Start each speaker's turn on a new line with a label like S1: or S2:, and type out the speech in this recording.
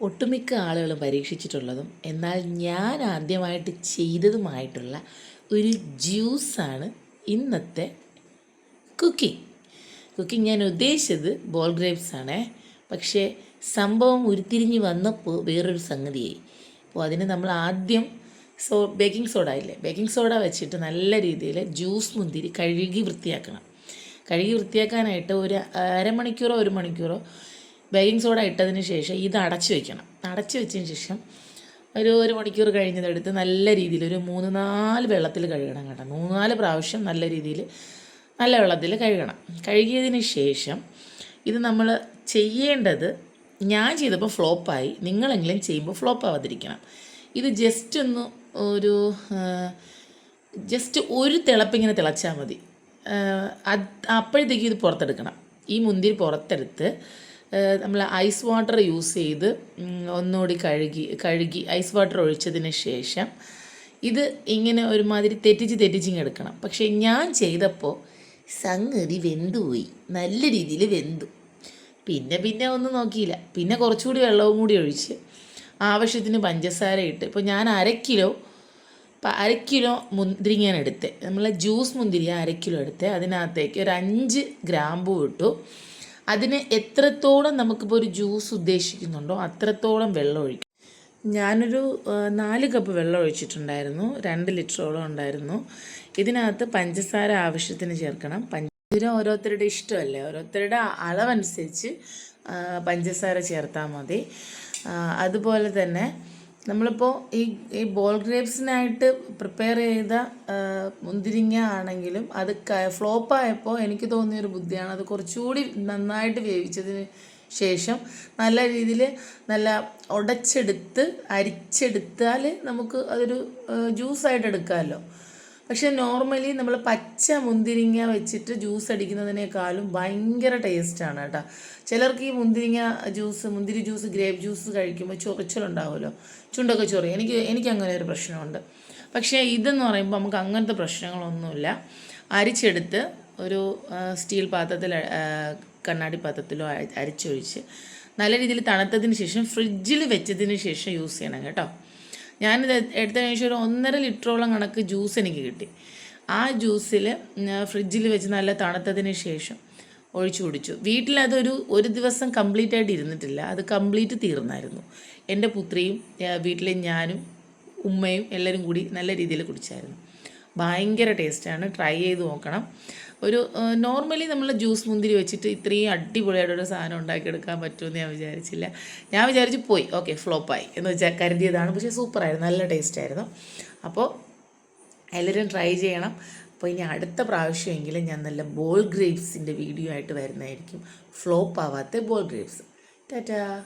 S1: ഒട്ടുമിക്ക ആളുകളും പരീക്ഷിച്ചിട്ടുള്ളതും എന്നാൽ ഞാൻ ആദ്യമായിട്ട് ചെയ്തതുമായിട്ടുള്ള ഒരു ജ്യൂസാണ് ഇന്നത്തെ കുക്കിംഗ്. കുക്കിംഗ് ഞാൻ ഉദ്ദേശിച്ചത് ബോൾ ഗ്രേപ്സ് പക്ഷേ സംഭവം ഉരുത്തിരിഞ്ഞ് വന്നപ്പോൾ വേറൊരു സംഗതിയായി. അപ്പോൾ അതിന് നമ്മൾ ആദ്യം സോ ബേക്കിംഗ് സോഡ ഇല്ലേ? ബേക്കിംഗ് സോഡ വെച്ചിട്ട് നല്ല രീതിയിൽ ജ്യൂസ് മുന്തിരി കഴുകി വൃത്തിയാക്കണം. കഴുകി വൃത്തിയാക്കാനായിട്ട് ഒരു അരമണിക്കൂറോ ഒരു മണിക്കൂറോ ബേക്കിംഗ് സോഡ ഇട്ടതിന് ശേഷം ഇത് അടച്ചു വെക്കണം. അടച്ചു വെച്ചതിന് ശേഷം ഒരു ഒരു മണിക്കൂർ കഴിഞ്ഞതെടുത്ത് നല്ല രീതിയിൽ ഒരു മൂന്ന് നാല് വെള്ളത്തിൽ കഴുകണം കേട്ടോ. മൂന്ന് നാല് പ്രാവശ്യം നല്ല രീതിയിൽ നല്ല വെള്ളത്തിൽ കഴുകണം. കഴുകിയതിന് ശേഷം ഇത് നമ്മൾ ചെയ്യേണ്ടത് ഞാൻ ചെയ്തപ്പോൾ ഫ്ലോപ്പായി. നിങ്ങളെങ്കിലും ചെയ്യുമ്പോൾ ഫ്ലോപ്പ് ആവാതിരിക്കണം ഇത് ജസ്റ്റ് ഒന്ന് ഒരു ജസ്റ്റ് ഒരു തിളപ്പിങ്ങനെ തിളച്ചാൽ മതി. അപ്പോഴത്തേക്കും ഇത് പുറത്തെടുക്കണം. ഈ മുന്തിരി പുറത്തെടുത്ത് നമ്മൾ ഐസ് വാട്ടർ യൂസ് ചെയ്ത് ഒന്നുകൂടി കഴുകി കഴുകി ഐസ് വാട്ടർ ഒഴിച്ചതിന് ശേഷം ഇത് ഇങ്ങനെ ഒരുമാതിരി തെറ്റിച്ച് തെറ്റിച്ചിങ് എടുക്കണം. പക്ഷേ ഞാൻ ചെയ്തപ്പോൾ സംഗതി വെന്തുപോയി നല്ല രീതിയിൽ വെന്തു. പിന്നെ പിന്നെ ഒന്നും നോക്കിയില്ല. പിന്നെ കുറച്ചുകൂടി വെള്ളവും കൂടി ഒഴിച്ച് ആവശ്യത്തിന് പഞ്ചസാര ഇട്ട് ഇപ്പോൾ ഞാൻ അര കിലോ അര കിലോ മുന്തിരിങ്ങയാണ് എടുത്തത് നമ്മളെ ജ്യൂസ് മുന്തിരി അര കിലോ എടുത്ത്. അതിനകത്തേക്ക് ഒരു അഞ്ച് ഗ്രാമ്പൂ ഇട്ടു. അതിന് എത്രത്തോളം നമുക്കിപ്പോൾ ഒരു ജ്യൂസ് ഉദ്ദേശിക്കുന്നുണ്ടോ അത്രത്തോളം വെള്ളം ഒഴിക്കും. ഞാനൊരു നാല് കപ്പ് വെള്ളം ഒഴിച്ചിട്ടുണ്ടായിരുന്നു രണ്ട് ലിറ്ററോളം ഉണ്ടായിരുന്നു. ഇതിനകത്ത് പഞ്ചസാര ആവശ്യത്തിന് ചേർക്കണം. പഞ്ചസാര ഓരോരുത്തരുടെ ഇഷ്ടമല്ലേ? ഓരോരുത്തരുടെ അളവനുസരിച്ച് പഞ്ചസാര ചേർത്താൽ മതി. അതുപോലെ തന്നെ നമ്മളിപ്പോൾ ഈ ഈ ബോൾ ഗ്രേപ്സിനായിട്ട് പ്രിപ്പയർ ചെയ്ത മുന്തിരിങ്ങ ആണെങ്കിലും അത് ഫ്ലോപ്പായപ്പോൾ എനിക്ക് തോന്നിയൊരു ബുദ്ധിയാണ്. അത് കുറച്ചുകൂടി നന്നായിട്ട് വേവിച്ചതിന് ശേഷം നല്ല രീതിയിൽ നല്ല ഉടച്ചെടുത്ത് അരിച്ചെടുത്താൽ നമുക്ക് അതൊരു ജ്യൂസായിട്ട് എടുക്കാമല്ലോ പക്ഷെ നോർമലി നമ്മൾ പച്ച മുന്തിരിങ്ങ വെച്ചിട്ട് ജ്യൂസ് അടിക്കുന്നതിനേക്കാളും ഭയങ്കര ടേസ്റ്റാണ് കേട്ടോ. ചിലർക്ക് ഈ മുന്തിരിങ്ങ ജ്യൂസ് മുന്തിരി ജ്യൂസ് ഗ്രേപ്പ് ജ്യൂസ് കഴിക്കുമ്പോൾ ചൊറിച്ചിലുണ്ടാവുമല്ലോ. ചുണ്ടൊക്കെ ചൊറി. എനിക്ക് എനിക്ക് അങ്ങനെ ഒരു പ്രശ്നമുണ്ട്. പക്ഷേ ഇതെന്ന് പറയുമ്പോൾ നമുക്ക് അങ്ങനത്തെ പ്രശ്നങ്ങളൊന്നുമില്ല. അരിച്ചെടുത്ത് ഒരു സ്റ്റീൽ പാത്രത്തിൽ കണ്ണാടി പാത്രത്തിലോ അരി- അരിച്ചൊഴിച്ച് നല്ല രീതിയിൽ തണുത്തതിന് ശേഷം ഫ്രിഡ്ജിൽ വെച്ചതിന് ശേഷം യൂസ് ചെയ്യണം കേട്ടോ. ഞാനിത് എടുത്തതിന് ശേഷം ഒരു ഒന്നര ലിറ്ററോളം കണക്ക് ജ്യൂസ് എനിക്ക് കിട്ടി. ആ ജ്യൂസിൽ ഫ്രിഡ്ജിൽ വെച്ച് നല്ല തണുത്തതിന് ശേഷം ഒഴിച്ചു കുടിച്ചു. വീട്ടിലതൊരു ഒരു ദിവസം കംപ്ലീറ്റ് ആയിട്ട് ഇരുന്നിട്ടില്ല. അത് കംപ്ലീറ്റ് തീർന്നായിരുന്നു. എന്റെ പുത്രിയും വീട്ടിലെ ഞാനും ഉമ്മയും എല്ലാവരും കൂടി നല്ല രീതിയിൽ കുടിച്ചായിരുന്നു. ഭയങ്കര ടേസ്റ്റാണ്. ട്രൈ ചെയ്ത് നോക്കണം. ഒരു നോർമലി നമ്മൾ ജ്യൂസ് മുന്തിരി വെച്ചിട്ട് ഇത്രയും അടിപൊളിയായിട്ടൊരു സാധനം ഉണ്ടാക്കിയെടുക്കാൻ പറ്റുമെന്ന് ഞാൻ വിചാരിച്ചില്ല. ഞാൻ വിചാരിച്ച് പോയി. ഓക്കെ ഫ്ലോപ്പായി. എന്ന് വെച്ചാൽ കരുതിയതാണ്. പക്ഷേ സൂപ്പറായിരുന്നു. നല്ല ടേസ്റ്റായിരുന്നു. അപ്പോൾ എല്ലാവരും ട്രൈ ചെയ്യണം. അപ്പോൾ ഇനി അടുത്ത പ്രാവശ്യമെങ്കിലും ഞാൻ നല്ല ബോൾ ഗ്രേപ്സിന്റെ വീഡിയോ ആയിട്ട് വരുന്നതായിരിക്കും. ഫ്ലോപ്പ് ആവാത്ത ബോൾ ഗ്രേപ്സ്. ടാറ്റാ.